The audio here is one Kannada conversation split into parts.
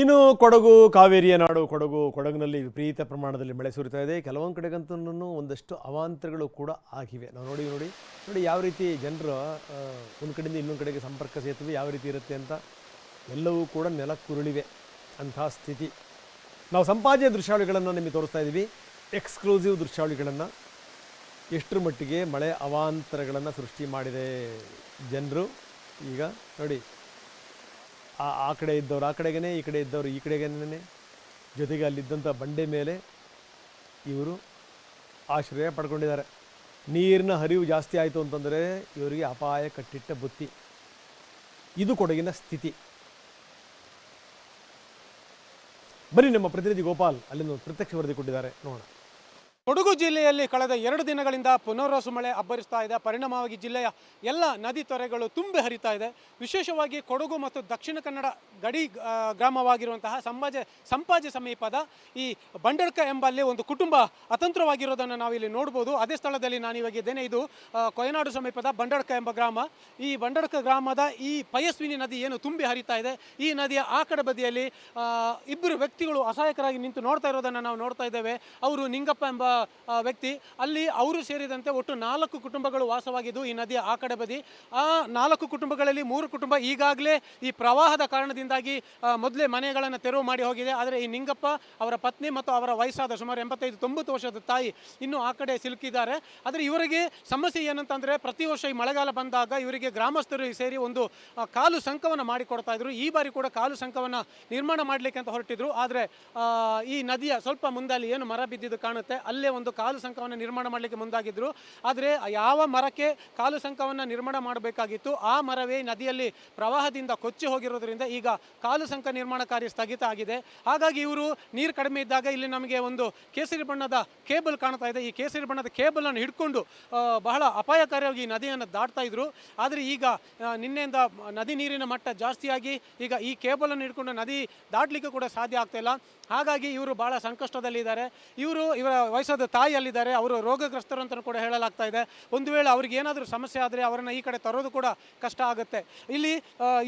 ಇನ್ನು ಕೊಡಗು ಕಾವೇರಿಯ ನಾಡು, ಕೊಡಗು, ಕೊಡಗಿನಲ್ಲಿ ವಿಪರೀತ ಪ್ರಮಾಣದಲ್ಲಿ ಮಳೆ ಸುರಿತಾ ಇದೆ. ಕೆಲವೊಂದು ಕಡೆಗಂತೂ ಒಂದಷ್ಟು ಅವಾಂತರಗಳು ಕೂಡ ಆಗಿವೆ. ನಾವು ನೋಡಿ ನೋಡಿ. ನೋಡಿ ಯಾವ ರೀತಿ ಜನರು ಒಂದು ಕಡೆಯಿಂದ ಇನ್ನೊಂದು ಕಡೆಗೆ ಸಂಪರ್ಕ ಸೇತುವೆ ಯಾವ ರೀತಿ ಇರುತ್ತೆ ಅಂತ ಎಲ್ಲವೂ ಕೂಡ ನೆಲಕ್ಕುರುಳಿವೆ ಅಂಥ ಸ್ಥಿತಿ. ನಾವು ಸಂಪಾದ್ಯ ದೃಶ್ಯಾವಳಿಗಳನ್ನು ನಿಮಗೆ ತೋರಿಸ್ತಾ ಇದ್ದೀವಿ ಎಕ್ಸ್ಕ್ಲೂಸಿವ್ ದೃಶ್ಯಾವಳಿಗಳನ್ನು. ಎಷ್ಟರ ಮಟ್ಟಿಗೆ ಮಳೆ ಅವಾಂತರಗಳನ್ನು ಸೃಷ್ಟಿ ಮಾಡಿದೆ ಜನರು. ಈಗ ನೋಡಿ. ಆ ಆ ಕಡೆ ಇದ್ದವ್ರು ಆ ಕಡೆಗೇ ಈ ಕಡೆ ಇದ್ದವರು ಈ ಕಡೆಗೇನೆ. ಜೊತೆಗೆ ಅಲ್ಲಿದ್ದಂಥ ಬಂಡೆ ಮೇಲೆ ಇವರು ಆಶ್ರಯ ಪಡ್ಕೊಂಡಿದ್ದಾರೆ. ನೀರಿನ ಹರಿವು ಜಾಸ್ತಿ ಆಯಿತು ಅಂತಂದರೆ ಇವರಿಗೆ ಅಪಾಯ ಕಟ್ಟಿಟ್ಟ ಬುತ್ತಿ. ಇದು ಕೊಡಗಿನ ಸ್ಥಿತಿ. ಬನ್ನಿ ನಮ್ಮ ಪ್ರತಿನಿಧಿ ಗೋಪಾಲ್ ಅಲ್ಲಿಂದ ಪ್ರತ್ಯಕ್ಷ ವರದಿ ಕೊಟ್ಟಿದ್ದಾರೆ. ನೋಡೋಣ. ಕೊಡಗು ಜಿಲ್ಲೆಯಲ್ಲಿ ಕಳೆದ ಎರಡು ದಿನಗಳಿಂದ ಪುನರ್ವಸು ಮಳೆ ಅಬ್ಬರಿಸ್ತಾ ಇದೆ. ಪರಿಣಾಮವಾಗಿ ಜಿಲ್ಲೆಯ ಎಲ್ಲ ನದಿ ತೊರೆಗಳು ತುಂಬಿ ಹರಿತಾ ಇದೆ. ವಿಶೇಷವಾಗಿ ಕೊಡಗು ಮತ್ತು ದಕ್ಷಿಣ ಕನ್ನಡ ಗಡಿ ಗ್ರಾಮವಾಗಿರುವಂತಹ ಸಂಭಾಜೆ, ಸಂಪಾಜೆ ಸಮೀಪದ ಈ ಬಂಡಡ್ಕ ಎಂಬಲ್ಲಿ ಒಂದು ಕುಟುಂಬ ಅತಂತ್ರವಾಗಿರೋದನ್ನು ನಾವಿಲ್ಲಿ ನೋಡ್ಬೋದು. ಅದೇ ಸ್ಥಳದಲ್ಲಿ ನಾನು ಇವಾಗ ಇದ್ದೇನೆ. ಇದು ಕೊಯನಾಡು ಸಮೀಪದ ಬಂಡಡ್ಕ ಎಂಬ ಗ್ರಾಮ. ಈ ಬಂಡಡ್ಕ ಗ್ರಾಮದ ಈ ಪಯಸ್ವಿನಿ ನದಿ ಏನು ತುಂಬಿ ಹರಿತಾ ಇದೆ. ಈ ನದಿಯ ಆ ಕಡೆ ಬದಿಯಲ್ಲಿ ಇಬ್ಬರು ವ್ಯಕ್ತಿಗಳು ಅಸಹಾಯಕರಾಗಿ ನಿಂತು ನೋಡ್ತಾ ಇರೋದನ್ನು ನಾವು ನೋಡ್ತಾ ಇದ್ದೇವೆ. ಅವರು ನಿಂಗಪ್ಪ ಎಂಬ ವ್ಯಕ್ತಿ. ಅಲ್ಲಿ ಅವರು ಸೇರಿದಂತೆ ಒಟ್ಟು ನಾಲ್ಕು ಕುಟುಂಬಗಳು ವಾಸವಾಗಿದ್ದು ಈ ನದಿಯ ಆ ಕಡೆ ಬದಿ. ಆ ನಾಲ್ಕು ಕುಟುಂಬಗಳಲ್ಲಿ ಮೂರು ಕುಟುಂಬ ಈಗಾಗಲೇ ಈ ಪ್ರವಾಹದ ಕಾರಣದಿಂದಾಗಿ ಮೊದಲೇ ಮನೆಗಳನ್ನು ತೆರವು ಮಾಡಿ ಹೋಗಿದೆ. ಆದರೆ ಈ ನಿಂಗಪ್ಪ, ಅವರ ಪತ್ನಿ ಮತ್ತು ಅವರ ವಯಸ್ಸಾದ ಸುಮಾರು ಎಂಬತ್ತೈದು, ತೊಂಬತ್ತು ವರ್ಷದ ತಾಯಿ ಇನ್ನೂ ಆ ಕಡೆ ಸಿಲುಕಿದ್ದಾರೆ. ಆದರೆ ಇವರಿಗೆ ಸಮಸ್ಯೆ ಏನಂತಂದರೆ, ಪ್ರತಿ ವರ್ಷ ಈ ಮಳೆಗಾಲ ಬಂದಾಗ ಇವರಿಗೆ ಗ್ರಾಮಸ್ಥರು ಸೇರಿ ಒಂದು ಕಾಲು ಸಂಕವನ್ನು ಮಾಡಿಕೊಡ್ತಾ ಇದ್ರು. ಈ ಬಾರಿ ಕೂಡ ಕಾಲು ಸಂಕವನ್ನು ನಿರ್ಮಾಣ ಮಾಡಲಿಕ್ಕೆ ಅಂತ ಹೊರಟಿದ್ರು. ಆದರೆ ಈ ನದಿಯ ಸ್ವಲ್ಪ ಮುಂದೆ ಅಲ್ಲಿ ಏನು ಮರ ಬಿದ್ದಿದ್ದು ಕಾಣುತ್ತೆ. ಅಲ್ಲೇ ಒಂದು ಕಾಲು ಸಂಕವನ್ನು ನಿರ್ಮಾಣ ಮಾಡಲಿಕ್ಕೆ ಮುಂದಾಗಿದ್ರು. ಆದರೆ ಯಾವ ಮರಕ್ಕೆ ಕಾಲು ಸಂಕವನ್ನು ನಿರ್ಮಾಣ ಮಾಡಬೇಕಾಗಿತ್ತು, ಆ ಮರವೇ ನದಿಯಲ್ಲಿ ಪ್ರವಾಹದಿಂದ ಕೊಚ್ಚಿ ಹೋಗಿರೋದ್ರಿಂದ ಈಗ ಕಾಲು ಸಂಕ ನಿರ್ಮಾಣ ಕಾರ್ಯ ಸ್ಥಗಿತ ಆಗಿದೆ. ಹಾಗಾಗಿ ಇವರು ನೀರು ಕಡಿಮೆ ಇದ್ದಾಗ ಇಲ್ಲಿ ನಮಗೆ ಒಂದು ಕೇಸರಿ ಬಣ್ಣದ ಕೇಬಲ್ ಕಾಣ್ತಾ ಇದೆ. ಈ ಕೇಸರಿ ಬಣ್ಣದ ಕೇಬಲ್ ಅನ್ನು ಹಿಡ್ಕೊಂಡು ಬಹಳ ಅಪಾಯಕಾರಿಯಾಗಿ ಈ ನದಿಯನ್ನು ದಾಟ್ತಾ ಇದ್ರು. ಆದರೆ ಈಗ ನಿನ್ನೆಯಿಂದ ನದಿ ನೀರಿನ ಮಟ್ಟ ಜಾಸ್ತಿಯಾಗಿ ಈಗ ಈ ಕೇಬಲ್ ಅನ್ನು ಹಿಡ್ಕೊಂಡು ನದಿ ದಾಟಲಿಕ್ಕೆ ಕೂಡ ಸಾಧ್ಯ ಆಗ್ತಾ ಇಲ್ಲ. ಹಾಗಾಗಿ ಇವರು ಬಹಳ ಸಂಕಷ್ಟದಲ್ಲಿದ್ದಾರೆ. ಇವರು ಇವರ ವಯಸ್ಸಾದ ತಾಯಿ ಅಲ್ಲಿದ್ದಾರೆ ಅವರು ರೋಗಗ್ರಸ್ತರು ಅಂತ ಕೂಡ ಹೇಳಲಾಗ್ತಾ ಇದೆ. ಒಂದು ವೇಳೆ ಅವ್ರಿಗೆ ಏನಾದರೂ ಸಮಸ್ಯೆ ಆದರೆ ಅವರನ್ನು ಈ ಕಡೆ ತರೋದು ಕೂಡ ಕಷ್ಟ ಆಗುತ್ತೆ. ಇಲ್ಲಿ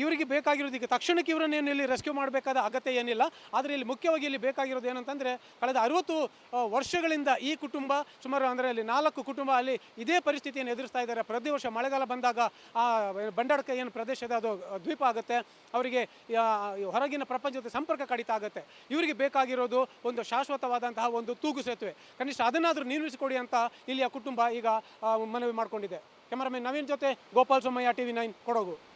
ಇವರಿಗೆ ಬೇಕಾಗಿರೋದು ಈಗ ತಕ್ಷಣಕ್ಕೆ ಇವರನ್ನೇನು ಇಲ್ಲಿ ರೆಸ್ಕ್ಯೂ ಮಾಡಬೇಕಾದ ಅಗತ್ಯ ಏನಿಲ್ಲ. ಆದರೆ ಇಲ್ಲಿ ಮುಖ್ಯವಾಗಿ ಇಲ್ಲಿ ಬೇಕಾಗಿರೋದು ಏನಂತಂದರೆ, ಕಳೆದ ಅರವತ್ತು ವರ್ಷಗಳಿಂದ ಈ ಕುಟುಂಬ, ಸುಮಾರು ಅಂದರೆ ಅಲ್ಲಿ ನಾಲ್ಕು ಕುಟುಂಬ ಅಲ್ಲಿ ಇದೇ ಪರಿಸ್ಥಿತಿಯನ್ನು ಎದುರಿಸ್ತಾ ಇದ್ದಾರೆ. ಪ್ರತಿ ವರ್ಷ ಮಳೆಗಾಲ ಬಂದಾಗ ಆ ಬಂಡಾಡಕ ಏನು ಪ್ರದೇಶ ಇದೆ, ಅದು ದ್ವೀಪ ಆಗುತ್ತೆ. ಅವರಿಗೆ ಹೊರಗಿನ ಪ್ರಪಂಚದ ಸಂಪರ್ಕ ಕಡಿತ ಆಗುತ್ತೆ. ಇವರಿಗೆ ಬೇಕಾಗಿರೋದು ಒಂದು ಶಾಶ್ವತವಾದಂತಹ ಒಂದು ತೂಗು ಸೇತುವೆ. ಕನಿಷ್ಠ ಅದನ್ನಾದರೂ ನಿರ್ಮಿಸಿಕೊಡಿ ಅಂತ ಇಲ್ಲಿಯ ಕುಟುಂಬ ಈಗ ಮನವಿ ಮಾಡಿಕೊಂಡಿದೆ. ಕ್ಯಾಮರಾಮನ್ ನವೀನ್ ಜೊತೆ ಗೋಪಾಲ್ ಸೋಮಯ್ಯ, ಟಿವಿ ನೈನ್ ಕೊಡಗು.